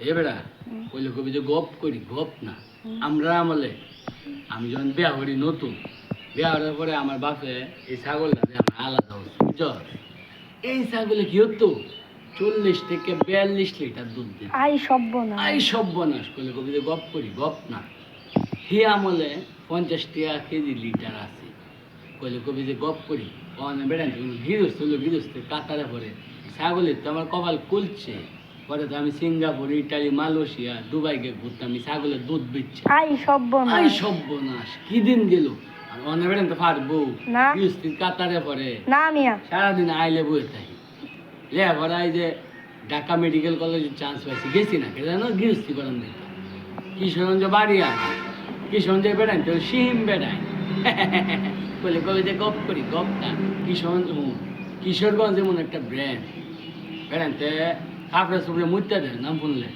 এ বেড়া কইলে কবি যে গপ করি গপ না। আমরা আমলে আমি যখন বিয়া করি নতুন বিয়া করার পরে আমার বাপে এই ছাগলটা আমার আলাদা এই ছাগলে কি হতো? চল্লিশ থেকে বিয়াল্লিশ লিটার দুধ দিত। আই সভ্য না আই করলে কবি যে গপ করি গপ না। হি আমলে পঞ্চাশ টাকা কেজি লিটার আছে। কইলে কবি যে গপ করি অনে বেড়ান গিরস্ত হলো গিরস্ত কাতারে পরে। ছাগলের তো আমার কপাল কুলছে। পরে তো আমি সিঙ্গাপুর ইটালি মালয়েশিয়া দুবাই গিয়ে ঘুরতাম আমি ছাগলের দুধ বিচ্ছে। আই আই কি দিন গেল? আর তো পারব। না। কাতারে পরে না মিয়া। সারাদিন আইলে থাকি। লে এই যে ঢাকা মেডিকেল কলেজে চান্স পাইছি। গেছি না কে জানো? গৃহস্থী করেন দেখি কিশোরগঞ্জ বাড়ি আমার কিশোরগঞ্জ বেড়াই তো সিম বেড়াই। বলে কবে যে গপ করি গপটা। কিশোরগঞ্জ হুম, কিশোরগঞ্জ এমন একটা ব্র্যান্ড বেড়াইতে কাপড়ে সুপড়ে মুত্যা দেয় নাম শুনলে